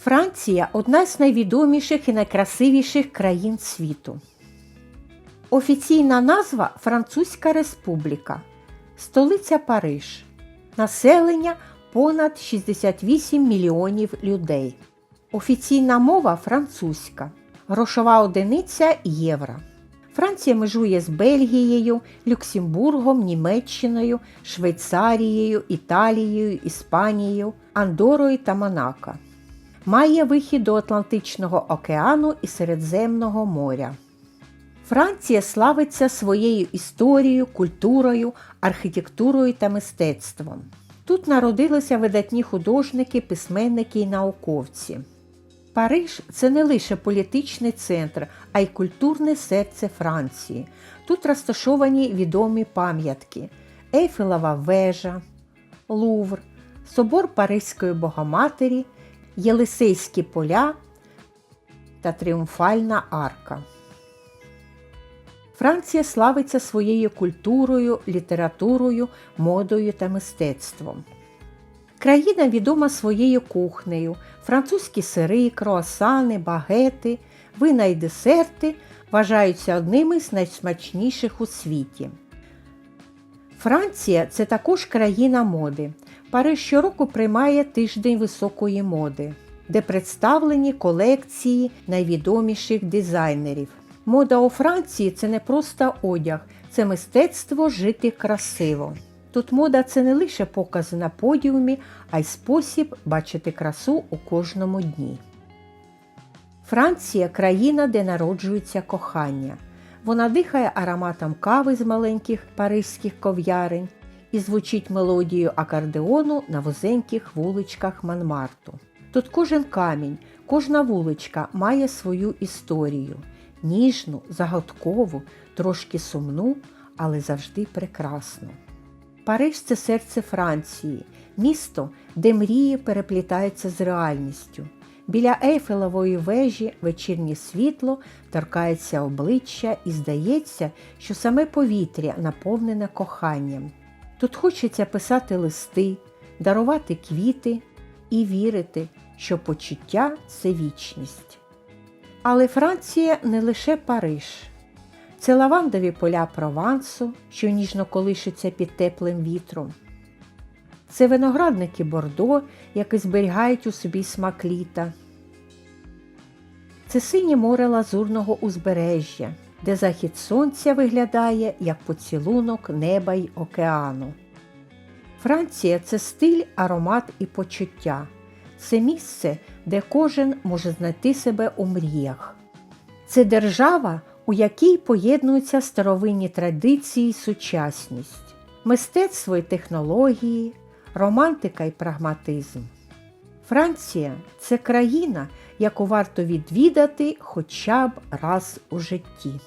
Франція одна з найвідоміших і найкрасивіших країн світу. Офіційна назва Французька Республіка, столиця Париж. Населення понад 68 мільйонів людей. Офіційна мова французька. Грошова одиниця євро. Франція межує з Бельгією, Люксембургом, Німеччиною, Швейцарією, Італією, Іспанією, Андорою та Монако. Має вихід до Атлантичного океану і Середземного моря. Франція славиться своєю історією, культурою, архітектурою та мистецтвом. Тут народилися видатні художники, письменники і науковці. Париж це не лише політичний центр, а й культурне серце Франції. Тут розташовані відомі пам'ятки Ейфелева вежа, Лувр, Собор Паризької Богоматері, Єлисейські поля та Тріумфальна арка. Франція славиться своєю культурою, літературою, модою та мистецтвом. Країна відома своєю кухнею, французькі сири, круасани, багети, вина й десерти вважаються одними з найсмачніших у світі. Франція це також країна моди. Париж щороку приймає тиждень високої моди, де представлені колекції найвідоміших дизайнерів. Мода у Франції це не просто одяг, це мистецтво жити красиво. Тут мода це не лише покази на подіумі, а й спосіб бачити красу у кожному дні. Франція країна, де народжується кохання. Вона дихає ароматом кави з маленьких паризьких ков'ярень і звучить мелодією акордеону на вузеньких вуличках Монмарту. Тут кожен камінь, кожна вуличка має свою історію ніжну, загадкову, трошки сумну, але завжди прекрасну. Париж це серце Франції, місто, де мрії переплітаються з реальністю. Біля Ейфелевої вежі вечірнє світло торкається обличчя і здається, що саме повітря наповнене коханням. Тут хочеться писати листи, дарувати квіти і вірити, що почуття це вічність. Але Франція не лише Париж. Це лавандові поля Провансу, що ніжно колишуться під теплим вітром. Це виноградники Бордо, які зберігають у собі смак літа. Це синє море лазурного узбережжя, де захід сонця виглядає як поцілунок неба й океану. Франція це стиль, аромат і почуття. Це місце, де кожен може знайти себе у мріях. Це держава, у якій поєднуються старовинні традиції й сучасність, мистецтво і технології, романтика і прагматизм. Франція це країна, яку варто відвідати хоча б раз у житті.